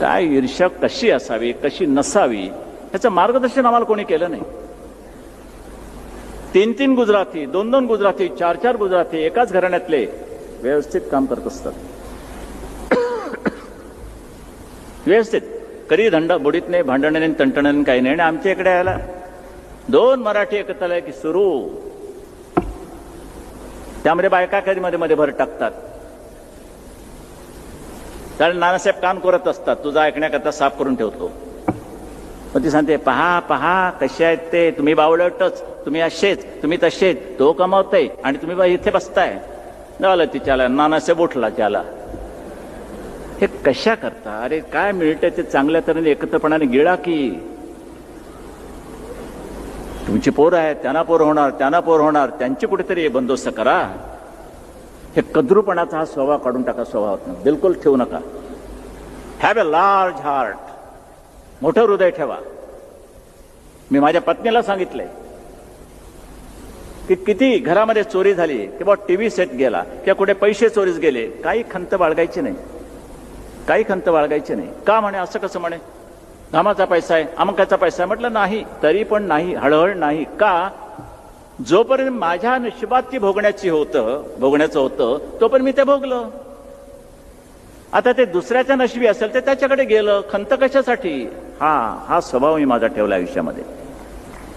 काय ईर्ष्या कशी असावी कशी नसावी ह्याचं मार्गदर्शन आम्हाला कोणी केलं नाही. तीन तीन गुजराती दोन दोन गुजराती चार चार गुजराती एकाच घराण्यातले व्यवस्थित काम करत असतात. व्यवस्थित. कधी धंड बुडीत नाही भांडण नाही तंटण काही नाही. आणि आमच्या इकडे यायला दोन मराठी एकत्र आले की सुरू. त्यामध्ये बायका कधी मध्ये मध्ये भर टाकतात. कारण नानासाहेब काम करत असतात. तुझा ऐकण्याकरता साफ करून ठेवतो. मग ती सांगते पहा पहा कसे आहेत ते. तुम्ही बावळटच. तुम्ही असेच. तुम्ही तसेच. तो कमावताय आणि तुम्ही बा इथे बसताय. झालं तिच्याला. नानासाहेब उठला त्याला. हे कशा करता? अरे काय मिळतंय ते चांगल्या तऱ्हेने एकत्रपणाने गिळा की? तुमची पोरं आहेत. त्यांना पोर होणार. त्यांना पोर होणार. त्यांची कुठेतरी बंदोबस्त करा. हे कद्रूपणाचा हा स्वभाव काढून टाका स्वभाव बिलकुल ठेवू नका. हॅव अ लार्ज हार्ट मोठं हृदय ठेवा. मी माझ्या पत्नीला सांगितलंय की किती घरामध्ये चोरी झाली किंवा टीव्ही सेट गेला किंवा कुठे पैसे चोरीस गेले काही खंत बाळगायची नाही. काही खंत बाळगायची नाही. का म्हणे? असं कसं म्हणे? धामाचा पैसा आहे अमकाचा पैसा आहे. म्हटलं नाही तरी पण नाही हळहळ नाही. का? जोपर्यंत माझ्या नशिबात ती भोगण्याची होतं भोगण्याचं होतं तोपर्यंत मी ते भोगलं. आता ते दुसऱ्याच्या नशिबी असेल तर त्याच्याकडे गेलं. खंत कशासाठी? हा हा स्वभाव मी माझा ठेवला आयुष्यामध्ये.